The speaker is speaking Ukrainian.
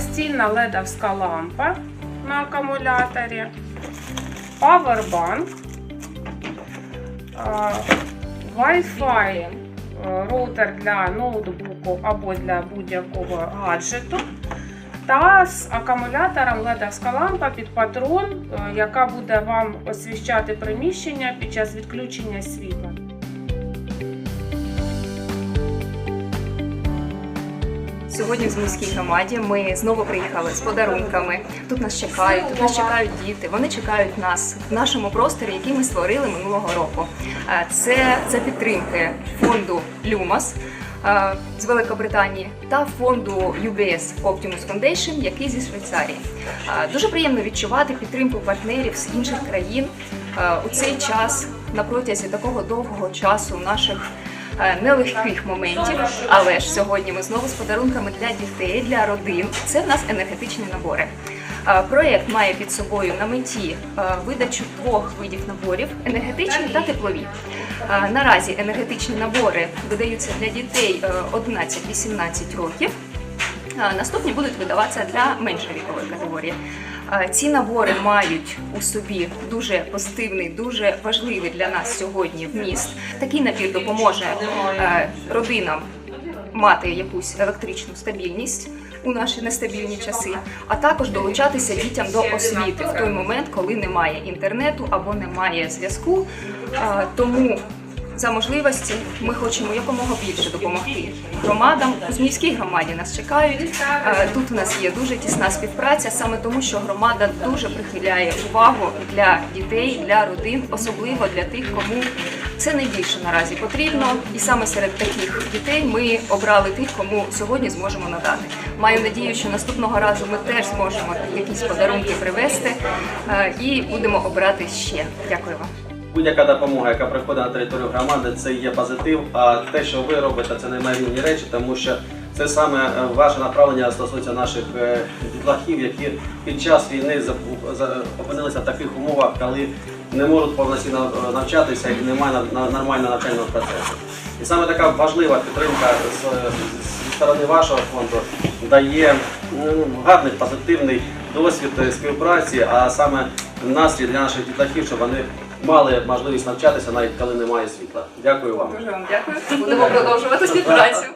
настільна ледовська лампа на акумуляторі, павербанк, Wi-Fi е, роутер для ноутбуку або для будь-якого гаджету. Та з акумулятором ледовська лампа під патрон, е, яка буде вам освіщати приміщення під час відключення світла. Сьогодні в Зміській громаді ми знову приїхали з подарунками. Тут нас чекають, тут нас чекають діти. Вони чекають нас в нашому просторі, який ми створили минулого року. Е, Це за підтримки фонду Люмас е, з Великобританії та фонду UBS Optimus Foundation, який зі Швейцарії. Е, Дуже приємно відчувати підтримку партнерів з інших країн у цей час на протязі такого довгого часу наших нелегких моментів. Але ж сьогодні ми знову з подарунками для дітей, для родин. Це в нас енергетичні набори. Е, Проєкт має під собою на меті е, видачу двох видів наборів енергетичні та теплові. Е, Наразі енергетичні набори видаються для дітей е, 11-18 років. Наступні будуть видаватися для меншої вікової категорії. Ці набори мають у собі дуже позитивний, дуже важливий для нас сьогодні вміст. Такий набір допоможе родинам мати якусь електричну стабільність у наші нестабільні часи, а також долучатися дітям до освіти в той момент, коли немає інтернету або немає зв'язку. Тому за можливості ми хочемо якомога більше допомогти громадам. У Зміївській громаді нас чекають. Е, Тут у нас є дуже тісна співпраця, саме тому, що громада дуже прихиляє увагу для дітей, для родин, особливо для тих, кому це найбільше наразі потрібно. І саме серед таких дітей ми обрали тих, кому сьогодні зможемо надати. Маю надію, що наступного разу ми теж зможемо якісь подарунки привезти е, і будемо обирати ще. Дякую вам. Будь-яка допомога, яка приходить на територію громади, це є позитив. А те, що ви робите, це неймовірні речі, тому що це саме е, ваше направлення стосується наших е, дітлахів, які під час війни опинилися в таких умовах, коли не можуть повноцінно е, навчатися і немає нормального навчального процесу. І саме така важлива підтримка зі сторони вашого фонду дає гарний позитивний досвід співпраці, а саме настрій для наших дітлахів, щоб вони мали можливість навчатися навіть коли немає світла. Дякую вам. Дуже вам дякую. Будемо продовжувати співпрацю.